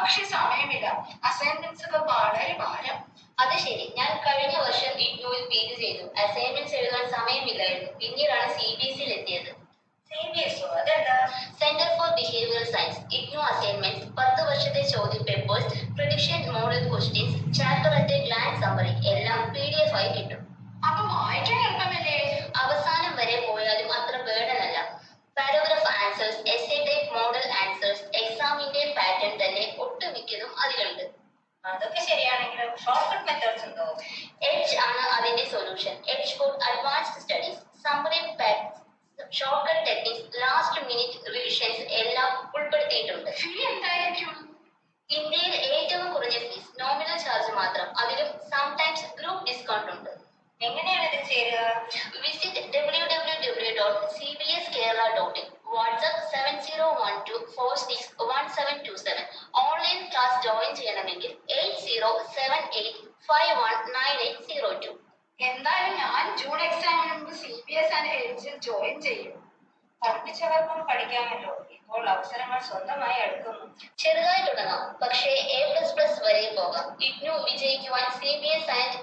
പക്ഷെ സമയമില്ല. അസൈൻമെന്റ്സ് ഒക്കെ വളരെ ഭാരം. അത് ശരി ഞാൻ കഴിഞ്ഞ വർഷം ഇഗ്നോയിൽ പി ജി ചെയ്തു. അസൈൻമെന്റ്സ് എഴുതാൻ സമയമില്ലായിരുന്നു. പിന്നീടാണ് സി ബി എസ് സിയിൽ എത്തിയത്. C B centre for behaviour science IGNOU assignment പത്ത് വർഷത്തെ ചോദ്യ papers prediction model questions chapter at glance summary എല്ലാം പി ഡി എഫ് ആയി കിട്ടും. അതൊക്കെ ശരിയാണെങ്കിലും ഷോർട്ട് കട്ട് മെത്തേഡ്സ് ഉണ്ടോ? എഡ്ജ് ആണ് അതിന്റെ solution Edge for advanced studies summary short shortcut techniques last minute revisions എല്ലാം ഉൾപ്പെടുത്തിയിട്ടുണ്ട്. ഫീ എന്തായിരിക്കും? ഇന്ത്യയിൽ ഏറ്റവും കുറഞ്ഞ ഫീസ് നോമിനൽ ചാർജ് മാത്രം. അതിലും സംടൈംസ് ഗ്രൂപ്പ് ഡിസ്കൗണ്ട് ഉണ്ട്. എങ്ങനെയാണ് ഇത് ചേരുക? Visit W W W dot C B S Kerala dot in WhatsApp seven zero one two four six one seven two seven online class join eight zero seven eight five one nine eight zero two എന്തായാലും ഞാൻ June എക്സാമിന് മുമ്പ് C B S and എഡ്ജിൽ join ചെയ്യും. പഠിപ്പിച്ചവർക്കും പഠിക്കാമല്ലോ. ഇപ്പോൾ അവസരങ്ങൾ സ്വന്തമായി എടുക്കുന്നു. ചെറുതായി തുടങ്ങാം പക്ഷേ എ പ്ലസ് പ്ലസ് വരെ പോകാം. ഇഗ്നു വിജയിക്കുവാൻ സി ബി എസ് ആൻഡ്